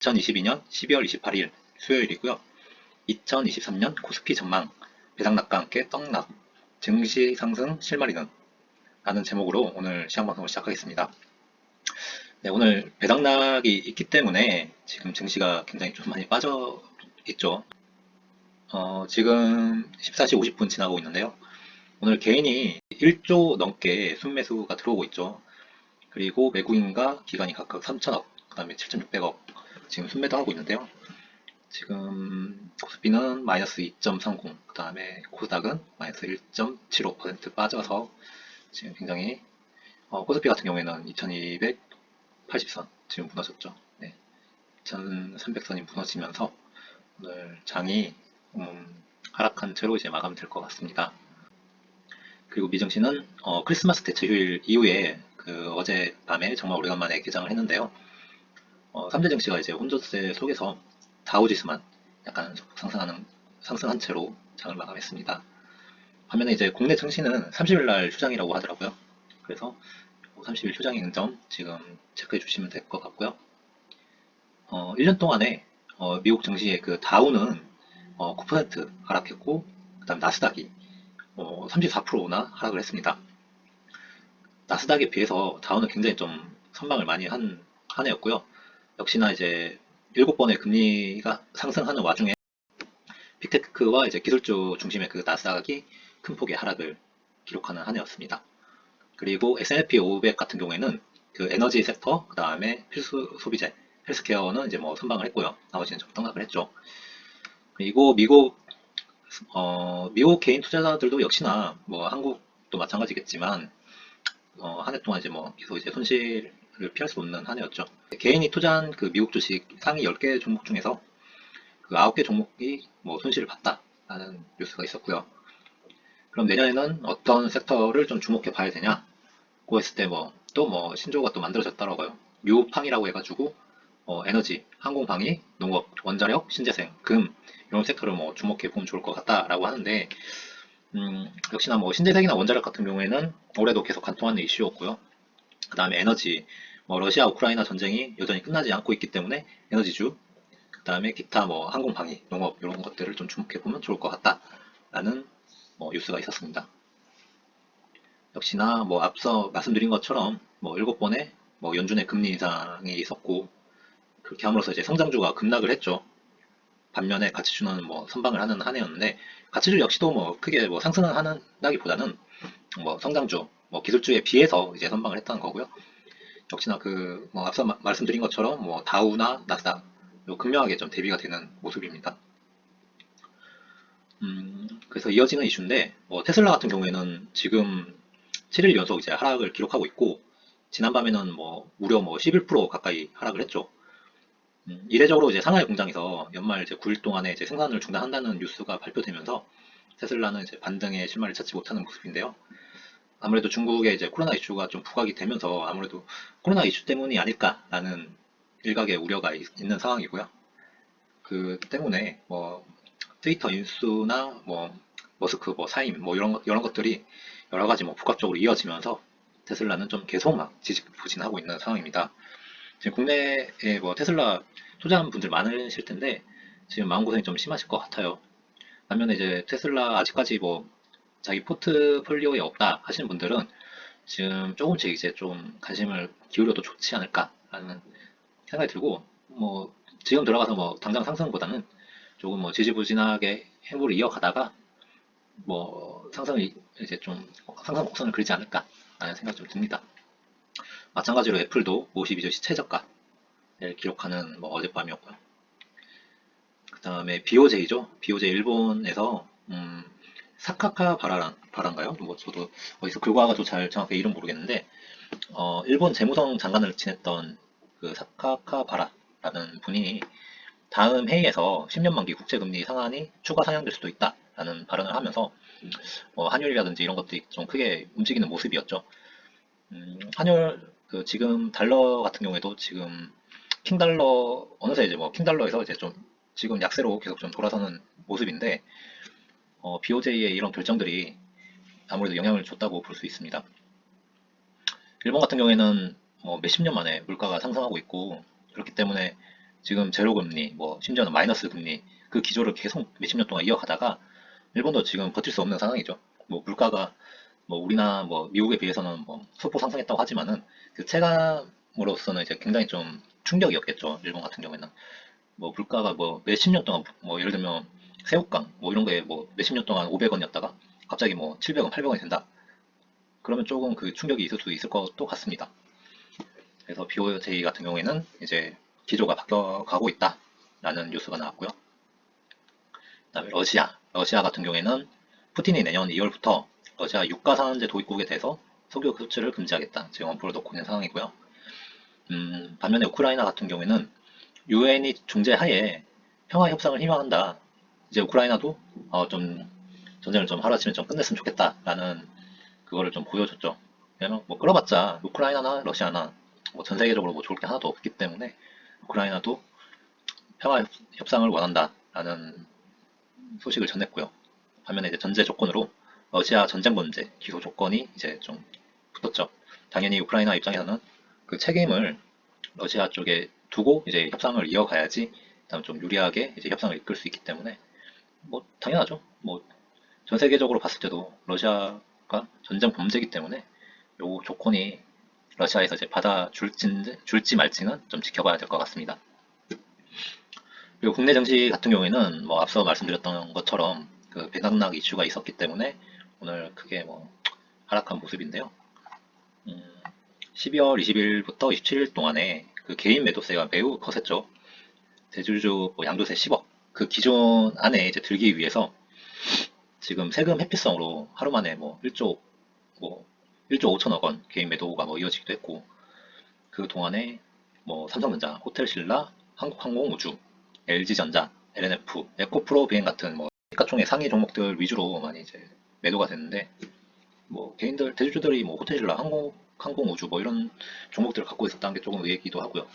2022년 12월 28일 수요일이고요. 2023년 코스피 전망 배당락과 함께 떡락 증시 상승 실마리는 라는 제목으로 오늘 시황 방송을 시작하겠습니다. 네, 오늘 배당락이 있기 때문에 지금 증시가 굉장히 좀 많이 빠져 있죠. 어, 지금 14시 50분 지나고 있는데요. 오늘 개인이 1조 넘게 순매수가 들어오고 있죠. 그리고 외국인과 기관이 각각 3천억, 그 다음에 7,600억 지금 순매도 하고 있는데요. 지금 코스피는 마이너스 2.30, 그 다음에 코스닥은 마이너스 1.75% 빠져서 지금 굉장히 어, 코스피 같은 경우에는 2280선 지금 무너졌죠. 네. 2300선이 무너지면서 오늘 장이 음, 하락한 채로 이제 마감될 것 같습니다. 그리고 미증시는 어, 크리스마스 대체 휴일 이후에 그 어제 밤에 정말 오래간만에 개장을 했는데요. 어, 3대 증시가 이제 혼조세 속에서 다우지수만 약간 상승하는 상승한 채로 장을 마감했습니다. 반면에 이제 국내 증시는 30일 날 휴장이라고 하더라고요. 그래서 30일 휴장인 점 지금 체크해 주시면 될 것 같고요. 어, 1년 동안에 어, 미국 증시의 그 다우는 어, 9% 하락했고 그 다음 나스닥이 어, 34%나 하락을 했습니다. 나스닥에 비해서 다우는 굉장히 좀 선방을 많이 한, 한 해였고요. 역시나 이제 7번의 금리가 상승하는 와중에 빅테크와 이제 기술주 중심의 그 나스닥이 큰 폭의 하락을 기록하는 한 해였습니다. 그리고 S&P 500 같은 경우에는 그 에너지 섹터, 그 다음에 필수 소비재, 헬스케어는 이제 뭐 선방을 했고요. 나머지는 좀 등락을 했죠. 그리고 미국 어, 미국 개인 투자자들도 역시나 뭐 한국도 마찬가지겠지만 어, 한 해 동안 이제 뭐 계속 이제 손실을 피할 수 없는 한 해였죠. 개인이 투자한 그 미국 주식 상위 10개 종목 중에서 그 9개 종목이 뭐 손실을 봤다라는 뉴스가 있었고요. 그럼 내년에는 어떤 섹터를 좀 주목해 봐야 되냐? 고 했을 때 뭐 또뭐 신조어가 또 만들어졌더라고요. 뉴팡이라고 해가지고 어, 에너지, 항공방위, 농업, 원자력, 신재생, 금 이런 섹터를 뭐 주목해 보면 좋을 것 같다라고 하는데 음, 역시나 뭐 신재생이나 원자력 같은 경우에는 올해도 계속 간통하는 이슈였고요. 그 다음에 에너지, 뭐 러시아 우크라이나 전쟁이 여전히 끝나지 않고 있기 때문에 에너지주, 그 다음에 기타 뭐 항공방위, 농업 이런 것들을 좀 주목해 보면 좋을 것 같다 라는 뭐 뉴스가 있었습니다. 역시나 뭐 앞서 말씀드린 것처럼 뭐 일곱 번의 뭐 연준의 금리 인상이 있었고 그렇게 함으로써 이제 성장주가 급락을 했죠. 반면에 가치주는 뭐 선방을 하는 한 해였는데 가치주 역시도 뭐 크게 뭐 상승을 한다기보다는 뭐 성장주, 뭐 기술주에 비해서 이제 선방을 했다는 거고요. 역시나 그 뭐 앞서 마- 말씀드린 것처럼 뭐 다우나 나스닥 요 극명하게 좀 대비가 되는 모습입니다. 음, 그래서 이어지는 이슈인데 뭐 테슬라 같은 경우에는 지금 7일 연속 이제 하락을 기록하고 있고 지난밤에는 뭐 무려 뭐 11% 가까이 하락을 했죠. 음, 이례적으로 이제 상하이 공장에서 연말 이제 9일 동안에 이제 생산을 중단한다는 뉴스가 발표되면서 테슬라는 이제 반등의 실마리를 찾지 못하는 모습인데요. 아무래도 중국의 이제 코로나 이슈가 좀 부각이 되면서 아무래도 코로나 이슈 때문이 아닐까라는 일각의 우려가 있, 는 상황이고요. 그 때문에 뭐 트위터 인수나 뭐 머스크 뭐 사임 뭐 이런 것- 이런 것들이 여러 가지 뭐 복합적으로 이어지면서 테슬라는 좀 계속 막 지지부진하고 있는 상황입니다. 지금 국내에 뭐 테슬라 투자한 분들 많으실 텐데 지금 마음고생이 좀 심하실 것 같아요. 반면에 이제 테슬라 아직까지 뭐 자기 포트폴리오에 없다 하시는 분들은 지금 조금씩 이제 좀 관심을 기울여도 좋지 않을까라는 생각이 들고 뭐 지금 들어가서 뭐 당장 상승보다는 조금 뭐 지지부진하게 행보를 이어가다가 뭐 상승을 이제 좀 상승 곡선을 그리지 않을까라는 생각이 좀 듭니다. 마찬가지로 애플도 52주 시최저가를 기록하는 뭐 어젯밤이었고요. 그 다음에 BOJ죠. BOJ 일본에서 음, 사카카 바라란 바란가요? 뭐 저도 어디서 긁어 와가지고 잘 정확히 이름 모르겠는데 어, 일본 재무성 장관을 지냈던 그 사카카 바라라는 분이 다음 회의에서 10년 만기 국채금리 상한이 추가 상향될 수도 있다라는 발언을 하면서 뭐 환율이라든지 이런 것들이 좀 크게 움직이는 모습이었죠. 음, 환율 그 지금 달러 같은 경우에도 지금 킹 달러 어느새 이제 뭐 킹 달러에서 이제 좀 지금 약세로 계속 좀 돌아서는 모습인데 어, BOJ의 이런 결정들이 아무래도 영향을 줬다고 볼 수 있습니다. 일본 같은 경우에는 뭐 몇십 년 만에 물가가 상승하고 있고 그렇기 때문에 지금 제로 금리, 뭐 심지어는 마이너스 금리 그 기조를 계속 몇십 년 동안 이어가다가 일본도 지금 버틸 수 없는 상황이죠. 뭐 물가가 뭐 우리나 뭐 미국에 비해서는 뭐 소폭 상승했다고 하지만은 그 체감으로서는 이제 굉장히 좀 충격이었겠죠. 일본 같은 경우에는 뭐 물가가 뭐 몇십 년 동안 뭐 예를 들면 새우깡 뭐 이런 거에 뭐 몇십 년 동안 500원이었다가 갑자기 뭐 700원, 800원이 된다. 그러면 조금 그 충격이 있을 수 있을 것도 같습니다. 그래서 BOJ 같은 경우에는 이제 기조가 바뀌어가고 있다라는 뉴스가 나왔고요. 그다음에 러시아, 러시아 같은 경우에는 푸틴이 내년 2월부터 러시아 유가산재 도입국에 대해서 석유 수출을 금지하겠다. 지금 원포를 놓고 있는 상황이고요. 음, 반면에 우크라이나 같은 경우에는 유엔이 중재하에 평화 협상을 희망한다. 이제 우크라이나도 어, 좀 전쟁을 좀 하루아침에 좀 끝냈으면 좋겠다라는 그거를 좀 보여줬죠. 왜냐면 뭐 끌어봤자 우크라이나나 러시아나 뭐 전 세계적으로 뭐 좋을 게 하나도 없기 때문에 우크라이나도 평화 협상을 원한다라는 소식을 전했고요. 반면에 이제 전제 조건으로 러시아 전쟁 문제 기소 조건이 이제 좀 붙었죠. 당연히 우크라이나 입장에서는 그 책임을 러시아 쪽에 두고 이제 협상을 이어가야지 다음 좀 유리하게 이제 협상을 이끌 수 있기 때문에 뭐 당연하죠. 뭐 전 세계적으로 봤을 때도 러시아가 전쟁 범죄이기 때문에 요 조건이 러시아에서 이제 받아 줄지 줄지 말지는 좀 지켜봐야 될 것 같습니다. 그리고 국내 정치 같은 경우에는 뭐 앞서 말씀드렸던 것처럼 그 배당락 이슈가 있었기 때문에 오늘 크게 뭐 하락한 모습인데요. 음, 12월 20일부터 27일 동안에 그 개인 매도세가 매우 거셌죠. 대주주 뭐 양도세 10억 그 기존 안에 이제 들기 위해서 지금 세금 회피성으로 하루 만에 뭐 1조 뭐 1조 5천억 원 개인 매도가 뭐 이어지기도 했고 그 동안에 뭐 삼성전자, 호텔신라, 한국항공우주, LG전자, LNF, 에코프로 비행 같은 뭐 시가총액 상위 종목들 위주로 많이 이제 매도가 됐는데 뭐 개인들 대주주들이 뭐 호텔신라, 항공 항공우주 뭐 이런 종목들을 갖고 있었다는 게 조금 의외기도 하고요.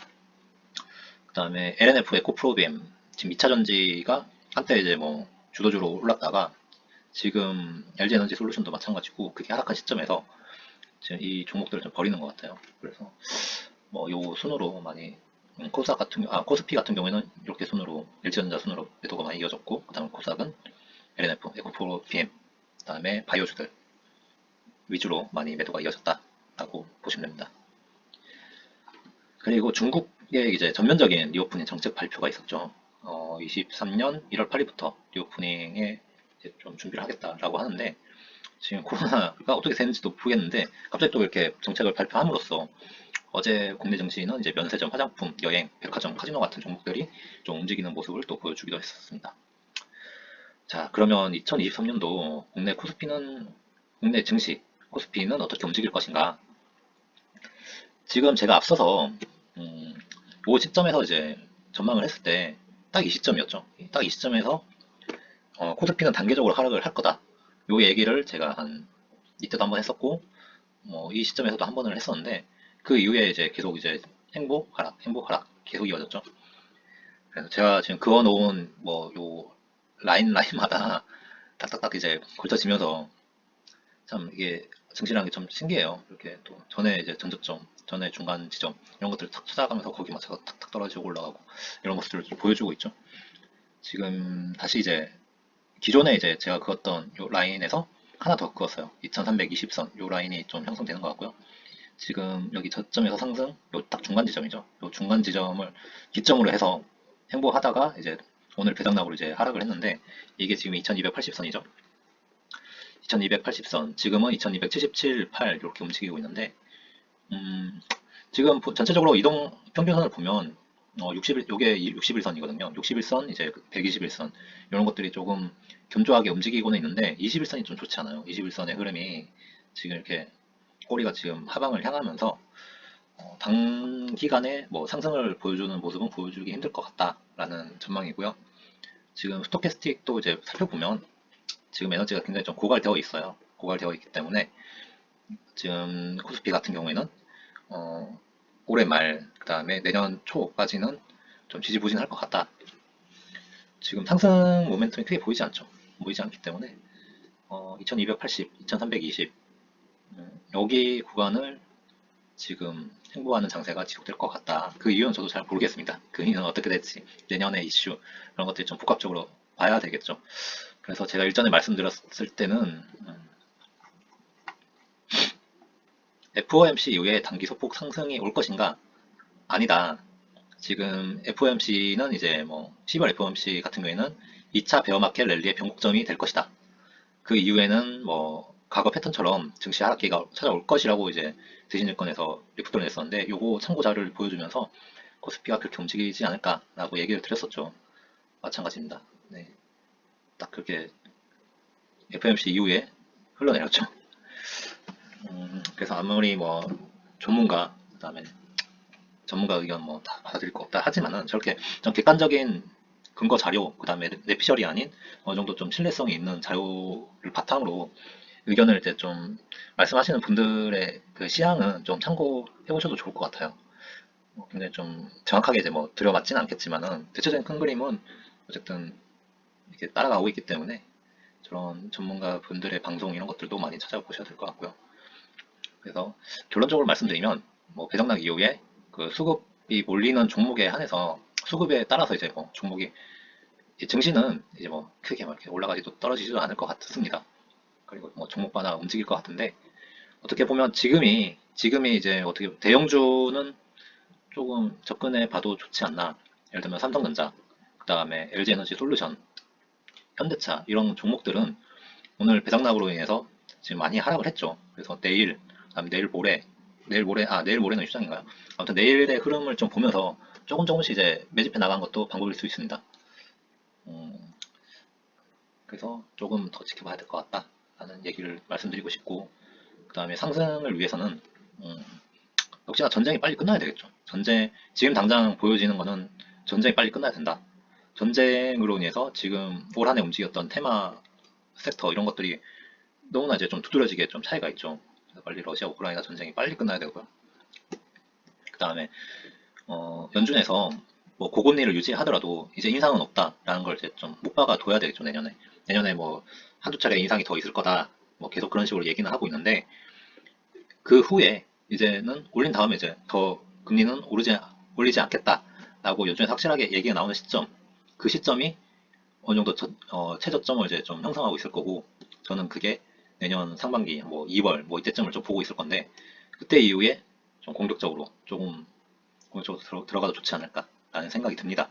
그 다음에 LNF, 에코프로 비행 지금 2차 전지가 한때 이제 뭐 주도주로 올랐다가 지금 LG에너지 솔루션도 마찬가지고 그게 하락한 시점에서 지금 이 종목들을 좀 버리는 것 같아요. 그래서 뭐 요 순으로 많이 음, 코스닥 같은 아 코스피 같은 경우에는 이렇게 순으로 LG전자 순으로 매도가 많이 이어졌고 그다음 코스닥은 LNF, 에코프로 PM, 그다음에 바이오주들 위주로 많이 매도가 이어졌다라고 보시면 됩니다. 그리고 중국의 이제 전면적인 리오프닝 정책 발표가 있었죠. 어, 23년 1월 8일부터 리오프닝에 좀 준비를 하겠다라고 하는데 지금 코로나가 어떻게 되는지도 모르겠는데 갑자기 또 이렇게 정책을 발표함으로써 어제 국내 증시는 이제 면세점, 화장품, 여행, 백화점, 카지노 같은 종목들이 좀 움직이는 모습을 또 보여주기도 했었습니다. 자, 그러면 2023년도 국내 코스피는 국내 증시 코스피는 어떻게 움직일 것인가? 지금 제가 앞서서 음, 이 시점에서 이제 전망을 했을 때 딱 이 시점이었죠. 딱 이 시점에서 어, 코스피는 단계적으로 하락을 할 거다. 요 얘기를 제가 한 이때도 한번 했었고 뭐이 시점에서도 한 번을 했었는데 그 이후에 이제 계속 이제 행복 하락 행복 하락 계속 이어졌죠. 그래서 제가 지금 그어놓은 뭐 요 라인 라인마다 딱딱딱 이제 걸쳐지면서 참 이게 증시라는 게 좀 신기해요. 이렇게 또 전에 이제 전저점, 전에 중간 지점 이런 것들을 탁 찾아가면서 거기 맞춰서 탁탁 떨어지고 올라가고 이런 좀 보여주고 있죠. 지금 다시 이제 기존에 이제 제가 그었던 요 라인에서 하나 더 그었어요. 2320선 요 라인이 좀 형성되는 것 같고요. 지금 여기 저점에서 상승 요 딱 중간 지점이죠. 요 중간 지점을 기점으로 해서 행보하다가 이제 오늘 배당락으로 이제 하락을 했는데 이게 지금 2280선이죠. 2280선 지금은 2277.8 이렇게 움직이고 있는데 음, 지금 보- 전체적으로 이동 평균선을 보면 어, 60일, 요게 61선이거든요. 61선, 이제 121선, 이런 것들이 조금 견조하게 움직이고는 있는데, 21선이 좀 좋지 않아요. 21선의 흐름이 지금 이렇게 꼬리가 지금 하방을 향하면서, 어, 단기간에 뭐 상승을 보여주는 모습은 보여주기 힘들 것 같다라는 전망이고요. 지금 스토캐스틱도 이제 살펴보면, 지금 에너지가 굉장히 좀 고갈되어 있어요. 고갈되어 있기 때문에, 지금 코스피 같은 경우에는, 어, 올해 말, 그 다음에 내년 초까지는 좀 지지부진할 것 같다. 지금 상승 모멘텀이 크게 보이지 않죠. 보이지 않기 때문에 어, 2280, 2320 음, 여기 구간을 지금 행보하는 장세가 지속될 것 같다. 그 이유는 저도 잘 모르겠습니다. 그 이유는 어떻게 될지 내년의 이슈 그런 것들이 좀 복합적으로 봐야 되겠죠. 그래서 제가 일전에 말씀드렸을 때는 음, FOMC 이후에 단기 소폭 상승이 올 것인가? 아니다. 지금 FOMC는 이제 뭐 10월 FOMC 같은 경우에는 2차 베어마켓 랠리의 변곡점이 될 것이다. 그 이후에는 뭐 과거 패턴처럼 증시 하락기가 찾아올 것이라고 이제 대신증권에서 리포트를 냈었는데 요거 참고 자료를 보여주면서 코스피가 그렇게 움직이지 않을까라고 얘기를 드렸었죠. 마찬가지입니다. 네. 딱 그렇게 FOMC 이후에 흘러내렸죠. 음, 그래서 아무리 뭐 전문가 그다음에 전문가 의견 뭐 다 받아들일 거 없다 하지만은 저렇게 좀 객관적인 근거 자료 그다음에 내피셜이 아닌 어느 정도 좀 신뢰성이 있는 자료를 바탕으로 의견을 이제 좀 말씀하시는 분들의 그 시향은 좀 참고해 보셔도 좋을 것 같아요. 뭐 굉장히 좀 정확하게 이제 뭐 들여맞지는 않겠지만은 대체적인 큰 그림은 어쨌든 이렇게 따라가고 있기 때문에 저런 전문가 분들의 방송 이런 것들도 많이 찾아보셔야 될 것 같고요. 그래서 결론적으로 말씀드리면 뭐 배정락 이후에 그 수급이 몰리는 종목에 한해서 수급에 따라서 이제 뭐 종목이 이 증시는 이제 뭐 크게 막 이렇게 올라가지도 떨어지지도 않을 것 같습니다. 그리고 뭐 종목마다 움직일 것 같은데 어떻게 보면 지금이 지금이 이제 어떻게 대형주는 조금 접근해 봐도 좋지 않나. 예를 들면 삼성전자, 그 다음에 LG에너지 솔루션, 현대차 이런 종목들은 오늘 배상락으로 인해서 지금 많이 하락을 했죠. 그래서 내일, 그 다음에 내일 모레, 내일 모레, 아 내일 모레는 휴장인가요? 아무튼 내일의 흐름을 좀 보면서 조금 조금씩 이제 매집해 나간 것도 방법일 수 있습니다. 음, 그래서 조금 더 지켜봐야 될 것 같다 라는 얘기를 말씀드리고 싶고 그 다음에 상승을 위해서는 음, 역시나 전쟁이 빨리 끝나야 되겠죠. 전쟁 지금 당장 보여지는 거는 전쟁이 빨리 끝나야 된다. 전쟁으로 인해서 지금 올 한해 움직였던 테마 섹터 이런 것들이 너무나 이제 좀 두드러지게 좀 차이가 있죠. 빨리 러시아 우크라이나 전쟁이 빨리 끝나야 되고요. 그 다음에 어, 연준에서 뭐 고금리를 유지하더라도 이제 인상은 없다라는 걸 이제 좀 못박아 둬야 되겠죠 내년에. 내년에 뭐 한두 차례 인상이 더 있을 거다. 뭐 계속 그런 식으로 얘기는 하고 있는데 그 후에 이제는 올린 다음에 이제 더 금리는 오르지 올리지 않겠다라고 연준에서 확실하게 얘기가 나오는 시점 그 시점이 어느 정도 저, 어, 최저점을 이제 좀 형성하고 있을 거고 저는 그게 내년 상반기 뭐 2월 뭐 이때쯤을 좀 보고 있을 건데 그때 이후에 좀 공격적으로 조금 공격적으로 들어, 들어 가도 좋지 않을까라는 생각이 듭니다.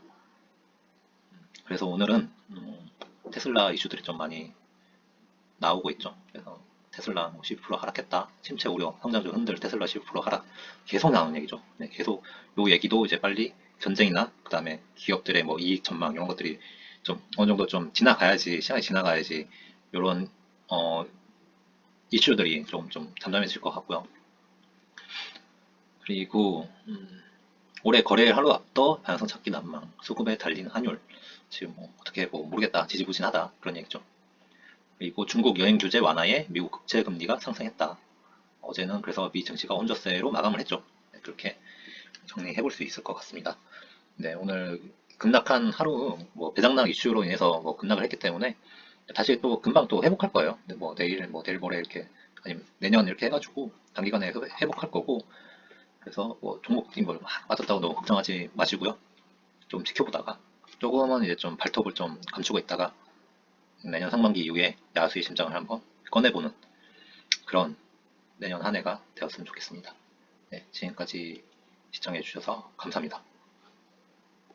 그래서 오늘은 음, 테슬라 이슈들이 좀 많이 나오고 있죠. 그래서 테슬라 12% 하락했다. 침체 우려, 성장주 흔들 테슬라 12% 하락. 계속 나오는 얘기죠. 네, 계속 요 얘기도 이제 빨리 전쟁이나 그 다음에 기업들의 뭐 이익 전망 이런 것들이 좀 어느 정도 좀 지나가야지 시간이 지나가야지 이런 어 이슈들이 좀 좀 잠잠해질 것 같고요. 그리고 음, 올해 거래일 하루 앞도 반성 찾기 난망 수급에 달리는 환율 지금 뭐 어떻게 뭐 모르겠다 지지부진하다 그런 얘기죠. 그리고 중국 여행 규제 완화에 미국 국채 금리가 상승했다. 어제는 그래서 미 증시가 혼조세로 마감을 했죠. 네, 그렇게 정리해 볼 수 있을 것 같습니다. 네, 오늘 급락한 하루 뭐 배당락 이슈로 인해서 뭐 급락을 했기 때문에 다시 또 금방 또 회복할 거예요. 뭐 내일 뭐 내일 모레 이렇게 아니면 내년 이렇게 해가지고 단기간에 회복할 거고 그래서 뭐 종목이 뭐 빠졌다고 너무 걱정하지 마시고요. 좀 지켜보다가 조금은 이제 좀 발톱을 좀 감추고 있다가 내년 상반기 이후에 야수의 심장을 한번 꺼내보는 그런 내년 한 해가 되었으면 좋겠습니다. 네, 지금까지 시청해 주셔서 감사합니다.